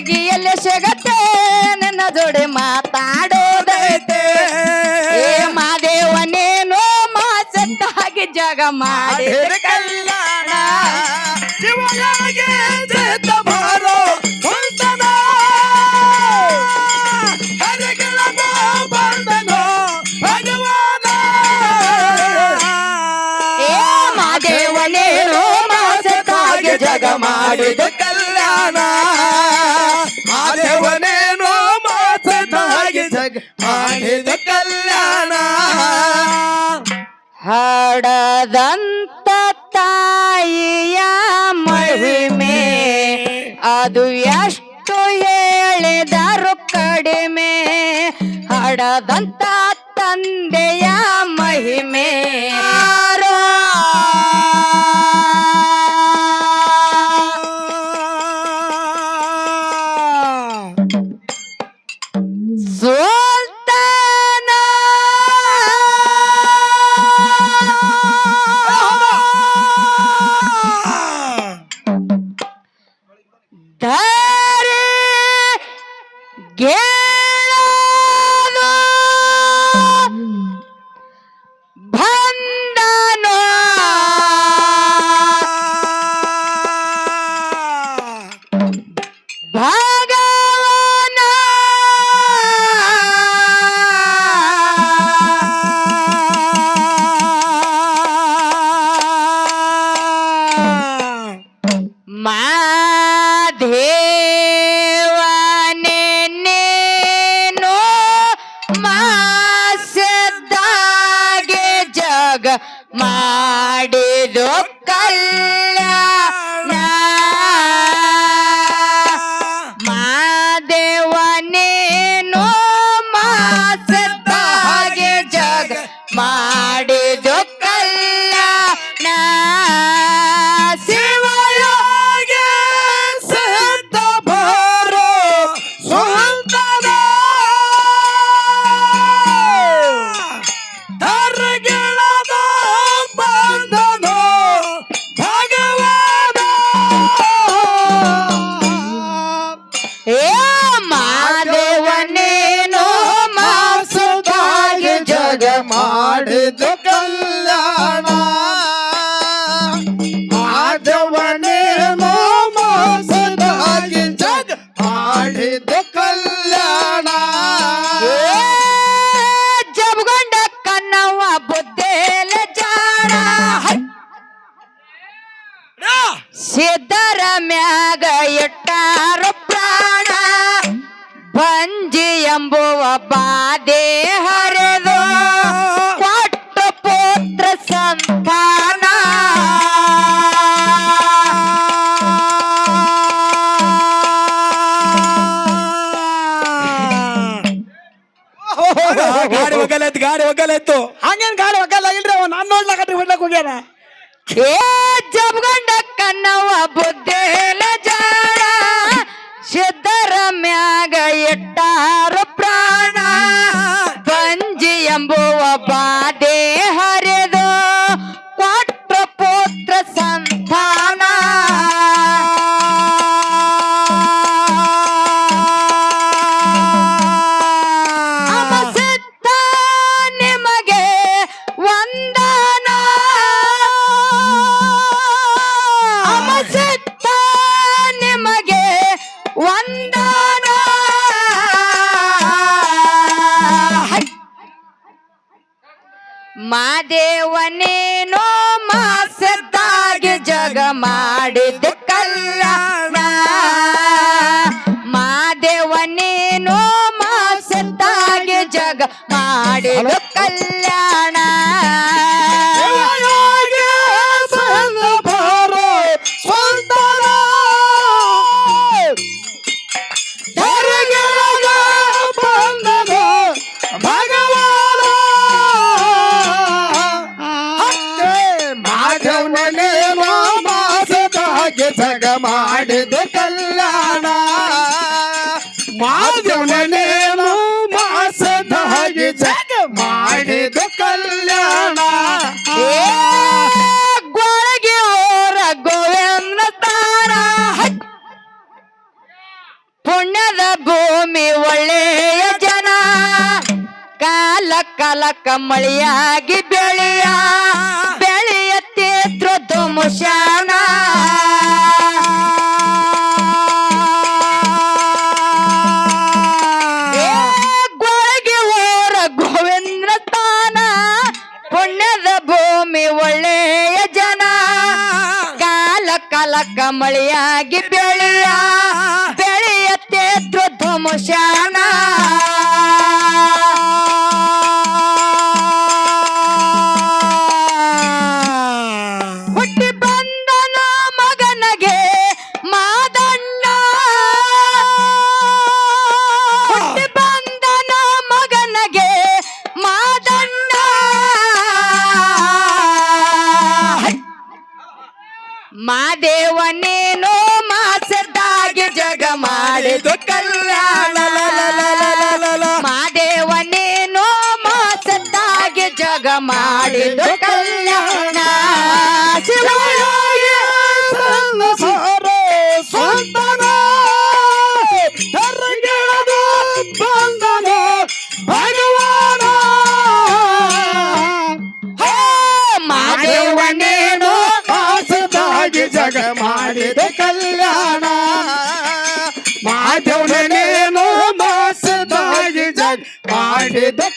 ಹುಡುಗಿಯಲ್ಲಿ ಸಿಗತ್ತೆ ನನ್ನ ಜೋಡಿ ಮಾತಾಡೋದೈತೆ. ಏ ಮಾದೇವ ನೀನು ಮಾಸತ್ತಾಗಿ ಜಗ ಮಾಡಿದ ಕಲ್ಯಾಣ ಕಲ್ಯಾಣ. ಹಡದಂತ ತಾಯಿಯ ಮಹಿಮೆ. ಅದು ಎಷ್ಟು ಹೇಳಿದರು ಕಡಿಮೆ. ಹಾಡದಂತ ತಂದೆಯ ಮಹಿಮೆ. ಮಾಡಿದ ಕಲ್ಯಾಣ. ಮಾಧವನೇನೋ ಮೋಸದಾಗಿ ಜಗ ಮಾಡಿದ ಕಲ್ಯಾಣ. ಏ ಜಬಗೊಂಡ ಕನ್ನವ್ವ ಬುದ್ದೇಲ ಜಾಣ. ಸಿದ್ಧರ ಮ್ಯಾಗ ಇಟ್ಟಾರ ಪ್ರಾಣ. ಬಂಜಿ ಎಂಬುವ ಬಾಧೆ ಗಾಡಿ ಒಗ್ಗಲೆತ್ತು ಗಾಡಿ ಒಗ್ಗಲೆತ್ತು. ಹಂಗೇನ್ ಗಾಡಿ ಒಗ್ಗಲ್ಲ ಇಲ್ರಿ ಅವ? ನಾನ್ ನೋಡ್ಲಾಕಟ್ರಿ ಹೊಡ್ಲಕ್ ಹೋಗ್ಯಾನ. ಏ ಜಬ್ಗಂಡ ಕನ್ನವ ಬುದ್ದೇಲ ಜಾಣ ಸಿದ್ಧರ ಮ್ಯಾಗ ಇಟ್ಟಾರು ಪ್ರಾಣ. ಪಂಜಿ ಎಂಬುವ ಬಾಧೆ ಮಾದೇವನೇನೋ ಮಾಸದಾಗಿ ಜಗ ಮಾಡಿದ ಕಲ್ಯಾಣ ಮಾದೇವನೇನೋ ಮಾಸದಾಗಿ ಜಗ ಮಾಡಿದ ಕಲ್ಯಾಣ. ಮಾಡಿದ ಕಲ್ಯಾಣ. ಮಾಧವನೇನು ಮಾಸದಾಗಿ ಜಗ ಮಾಡಿದ ಕಲ್ಯಾಣ. ಗೊಳಗೆ ಓರ ಗೋವಿಂದ ತಾರ. ಹೈ. ಭೂಮಿ ಒಳ್ಳೆಯ ಜನ. ಕಾಲ ಕಾಲಕ್ಕ ಮಳೆಯಾಗಿ ಬೆಳೆಯ. ಬೆಳೆಯ ತೇತ್ರ ಏ ಮಾದೇವನೇನೋ ಮಾಸದಾಗಿ ಜಗ ಮಾಡಿದು ಕಲ್ಯಾಣ. ಮಾದೇವನೇನೋ ಮಾಸದಾಗಿ ಜಗ ಮಾಡಿದು ಕಲ್ಯಾಣ.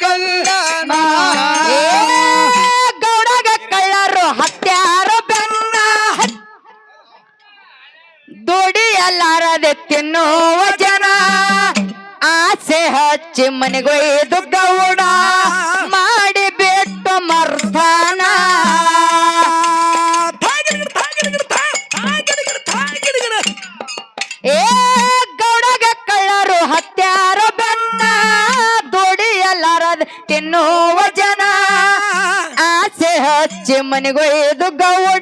ಕಲ್ಯಾಣ ಗೌಡಗ ಕಳ್ಳರು ಹತ್ಯಾರು ಬೆನ್ನ. ದುಡಿಯಲಾರದೆ ತಿನ್ನುವ ಜನ. ಆಸೆ ಹಚ್ಚಿ ಮನೆಗೊಯ್ದು ಗೌಡ. ತಿನ್ನುವ ಜನ. ಆಸೆ ಹಚ್ಚಿ ಮನೆಗೊಯ್ದು ಗೌಡ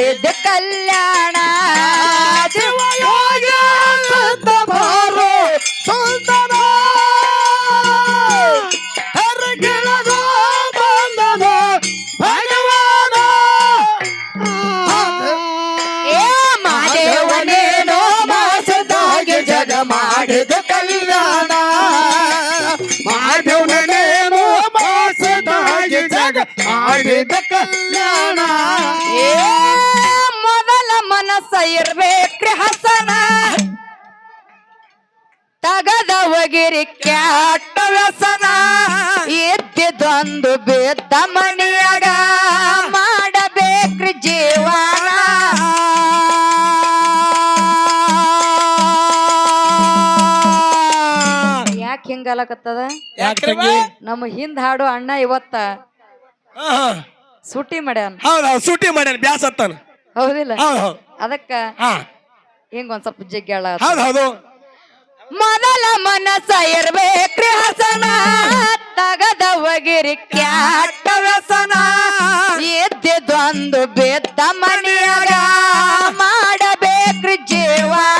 ಮಾಡಿದ ಕಲ್ಯಾಣ. ಮಾಡಿದ ಕಲ್ಯಾಣ. ಮಾಧವನೇನು ಮಾಸದಾಗಿ ಜಗ ಮಾಡಿದ ಕಲ್ಯಾಣ. ಏ ಇರ್ಬೇಕ್ರಿ ಹಸನ. ತಗದ ಒಗಿರಿ ಕ್ಯಾಟ ವ್ಯಸನ. ಎದ್ದಿದೊಂದು ಬಿದ್ದ ಮನಿಯಾಗ ಮಾಡಬೇಕ್ರಿ ಜೀವನ. ಯಾಕೆ ಹಿಂಗಲಕತ್ತದ ನಮ್ಮ ಹಿಂದ್ ಹಾಡು ಅಣ್ಣ ಇವತ್ತ ಸುಟಿ ಮಾಡ್ಯಾನ. ಹೌದ ಹೌದು ಸೂಟಿ ಮಾಡ್ಯಾನ ಬ್ಯಾಸ್ ಹತ್ತಾನ ಹೌದಿಲ್ಲ? ಹೌದು ಹೌದು. ಅದಕ್ಕ ಹಾ. ಹಿಂಗ ಒಂದ್ ಸ್ವಲ್ಪ ಜಗ್ಗ್ಯಾಳ ಹೌದು ಹೌದು. ಮೊದಲ ಮನಸ ಇರ್ಬೇಕ್ರಿ ಹಸನ. ತಗದ ಒಗಿರಿ ಕ್ಯಾಟ ವ್ಯಸನ. ಇದ್ದಿದ್ದೊಂದು ಬಿದ್ದ ಮನೆಯಾಗ. ಮಾಡಬೇಕ್ರಿ ಜೀವನ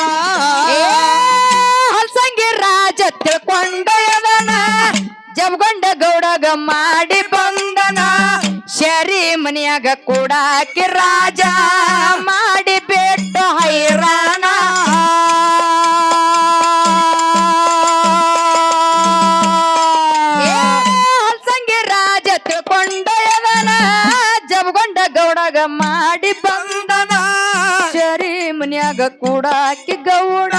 ಗೌಡಗ ಮಾಡಿ ಬಂದನ, ಶರಿ ಮನೆಯಾಗ ಕೂಡಾಕಿ ರಾಜ ಮಾಡಿ ಬಿಟ್ಟು ಹೈರಾಣ. ಸಂಗಿ ರಾಜ ತಿಳ್ಕೊಂಡನ ಜಬಗೊಂಡ ಗೌಡಗ ಮಾಡಿ ಬಂದನ, ಶರಿ ಮನೆಯಾಗ ಕೂಡಾಕಿ ಗೌಡ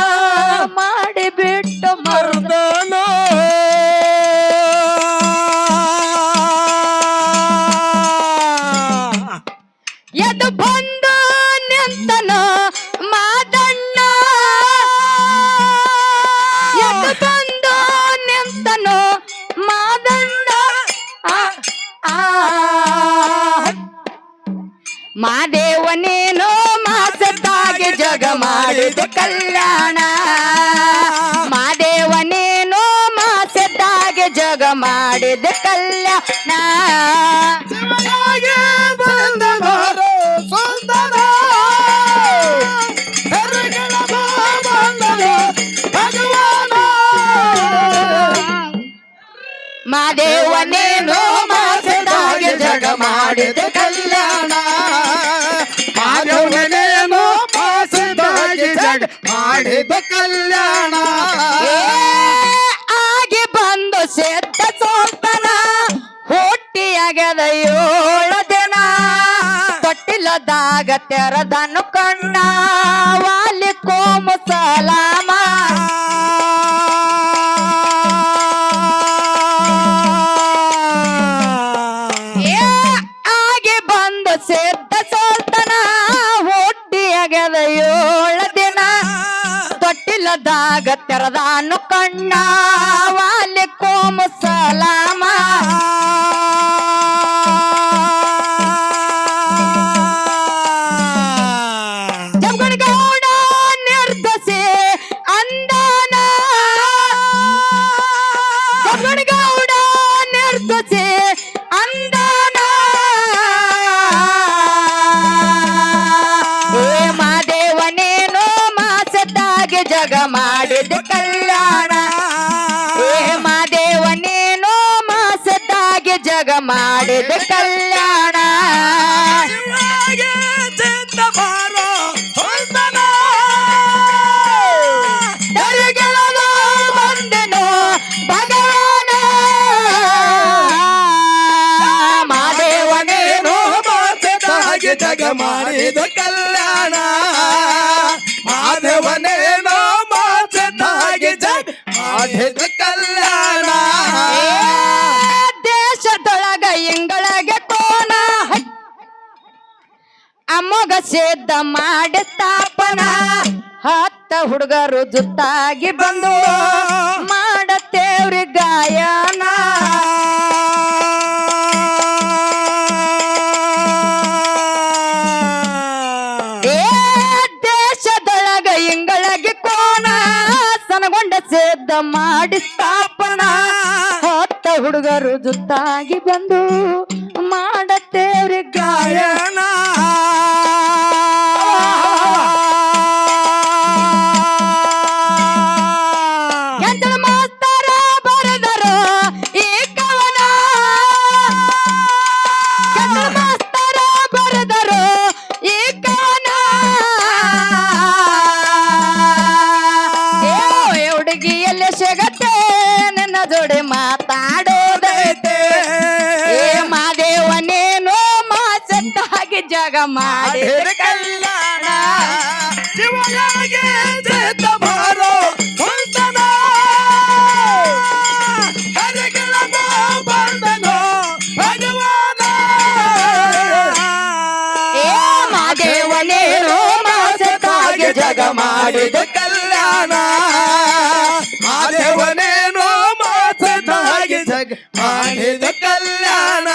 ಜಗ ಮಾಡಿದ ಕಲ್ಯಾಣ. ಮಾದೇವನೇನೋ ಮಾಸೆದಾಗೆ ಜಗ ಮಾಡಿದ ಕಲ್ಯಾಣ. ಮಾದೇವನೇನೋ ಮಾಸದಾಗೆ ಜಗ ಮಾಡಿದ ಕಲ್ಯಾಣ. ಮಾಡಿದ ಕಲ್ಯಾಣ. ಆಗಿ ಬಂದು ಸೆದ್ದ ಸೋಂಪನ ಹುಟ್ಟಿಯಾಗದ ಏಳು ದಿನ. ತೊಟ್ಟಿಲ್ಲದಾಗ ತೆರದನು ಕಣ್ಣ, ವಾಲಿ ಕೋಮು ಸಲಾಮ ತೊಟ್ಟಿಲದಾಗ ತೆರದಾನು ಕಣ್ಣ ಜಗ ಮಾಡಿದ ಕಲ್ಯಾಣ. ಏ ಮಾದೇವನೇನೋ ಮಾಸದಾಗೆ ಜಗ ಮಾಡಿದ ಕಲ್ಯಾಣ. ಜಗ ಮಾಡಿದ ಕಲ್ಯಾಣ. ಮಾಧವನೇನೋ ಕಲ್ಯಾಣ ಏ ದೇಶದೊಳಗ ಇಂಗಳಗೆ ಕೋನ. ಅಮ್ಮಗ ಸೇದ್ದ ಮಾಡಿ ಸ್ಥಾಪನ. ಹತ್ತ ಹುಡುಗರು ಜುತ್ತಾಗಿ ಬಂದು ಮಾಡತ್ತೇವ್ರಿ ಗಾಯನ. ಸೇದ್ದ ಮಾಡಿ ಸ್ಥಾಪನ. ಹೊತ್ತ ಹುಡುಗರು ಜುತ್ತಾಗಿ ಬಂದು ಮಾಡತ್ತೇವ್ರಿ ಗಾಯನ. ಮಾಸತ್ತಾಗಿ ಜಗ ಮಾಡಿದ ಕಲ್ಯಾಣ. ಶಿವನಾಗೆ ಚಿತ್ತ ಬಾರೋ ಸುಂದರ ಹರಗಳನು ಬಂದನು ಭಗವಾನ. ಏ ಮಾದೇವನೇನೋ ಮಾಸತ್ತಾಗಿ ಜಗ ಮಾಡಿದ ಕಲ್ಯಾಣ. ಮಾದೇವನೇನೋ ಮಾಸದಾಗಿ ಜಗ ಮಾಡಿದ ಕಲ್ಯಾಣ.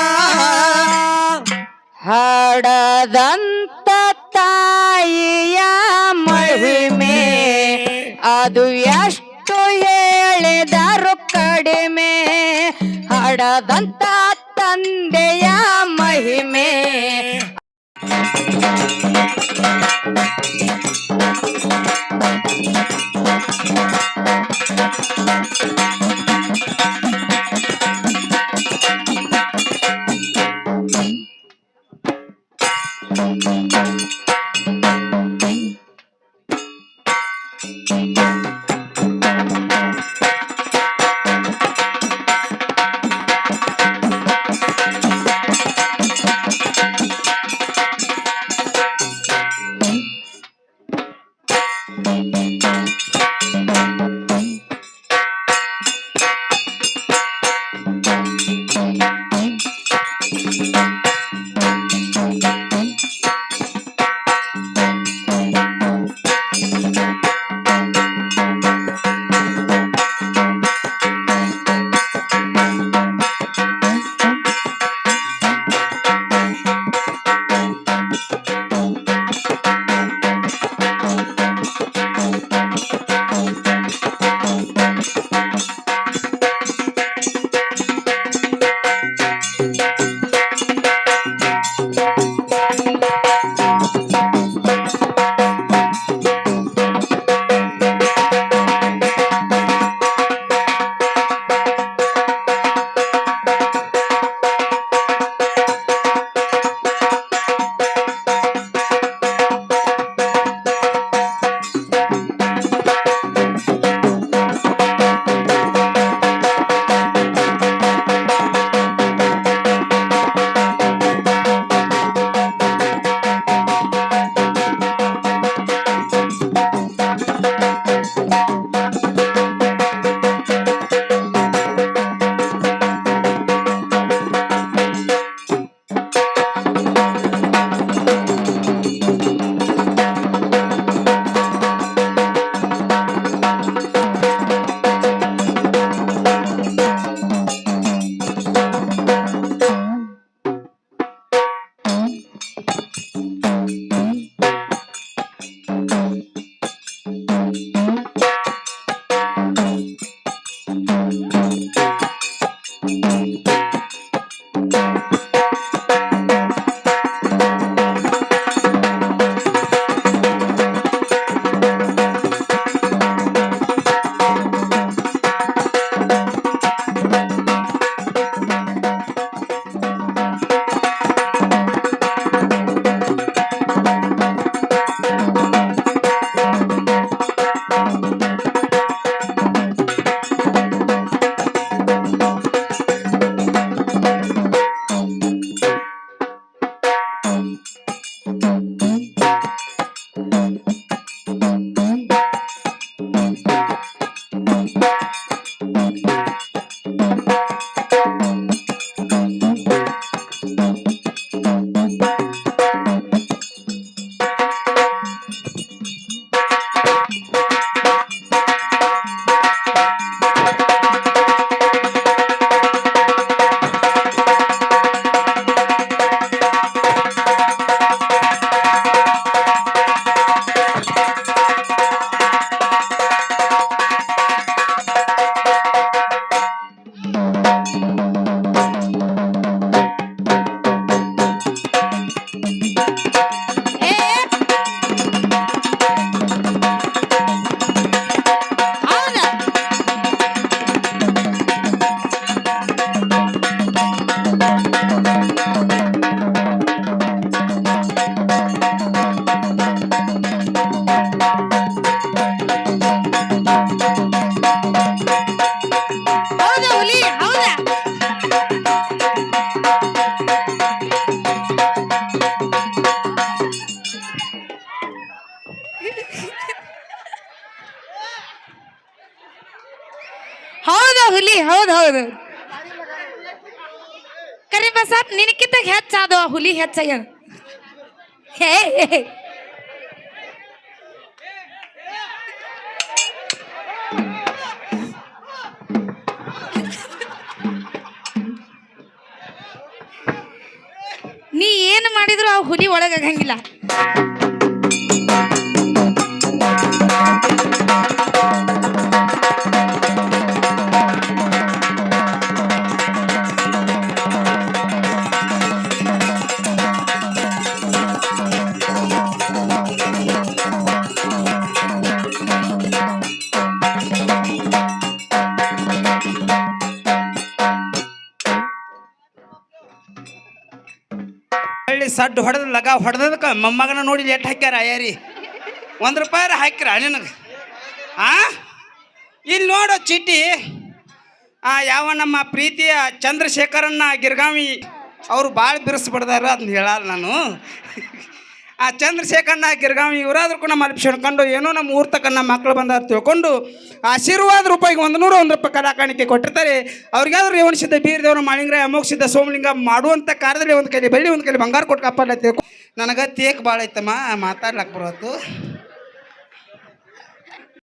ಹಡದಂತ ತಾಯಿಯ ಮಹಿಮೆ. ಅದು ಎಷ್ಟು ಹೇಳಿದರು ಕಡಿಮೆ. ಹಾಡದಂತ ತಂದೆಯ ಮಹಿಮೆ. ಆ ಹೇ ಹೇ. ನೀ ಏನು ಮಾಡಿದ್ರು ಆ ಹುಲಿ ಒಳಗಾಗಂಗಿಲ್ಲ ಹಳ್ಳಿ ಸಡ್ಡು ಹೊಡೆದ ಲಗ ಹೊಡೆದದಕ್ಕೆ ಮೊಮ್ಮಗನ ನೋಡಿ ಲೇಟ್ ಹಾಕ್ಯಾರ ಅಯ್ಯಾರಿ. ಒಂದು ರೂಪಾಯಿ ಹಾಕ್ಯಾರ ನಿನಗೆ. ಆ? ಇಲ್ಲಿ ನೋಡು ಚೀಟಿ. ಆ ಯಾವ ನಮ್ಮ ಪ್ರೀತಿಯ ಚಂದ್ರಶೇಖರನ್ನ ಗಿರ್ಗಾವಿ ಅವರು ಭಾಳ ಬಿರುಸ್ಬಿಡ್ದಾರ ಅದನ್ನ ಹೇಳಲ್ಲ ನಾನು. ಆ ಚಂದ್ರಶೇಖರ್ನ ಗಿರ್ಗಾಮಿ ಇವರಾದ್ರೂ ಕೂಡ ನಮ್ಮ ಅಲ್ಪಿಸ್ಕೊಂಡು ಏನೋ ನಮ್ಮ ಊರ್ ತಕ್ಕ ನಮ್ಮ ಮಕ್ಕಳು ಬಂದಾರ ತಿಳ್ಕೊಂಡು ಆಶೀರ್ವಾದ ರೂಪಾಯಿಗೆ ಒಂದು ನೂರು, ಒಂದು ರೂಪಾಯಿ ಕಲಾ ಕಾಣಿಕೆ ಕೊಟ್ಟಿರ್ತಾರೆ. ಅವ್ರಿಗಾದ್ರೂ ರೇವಣಿಸಿದ್ದ ಬೀರದೇವರು ಮಾಳಿಂಗ್ರ ಅಮೋಕ್ಷಿದ್ದ ಸೋಮಲಿಂಗ ಮಾಡುವಂಥ ಕಾರ್ಯದಲ್ಲಿ ಒಂದು ಕೈಲಿ ಬೆಳ್ಳಿ ಒಂದು ಕೈಲಿ ಬಂಗಾರ ಕೊಟ್ಟು ಕಾಪಾಡತ್ತೆ ನನಗೆ ತೇಕ್ ಭಾಳ ಐತಮ್ಮ ಮಾತಾಡ್ಲಕ್ಕೆ ಬರೋದು.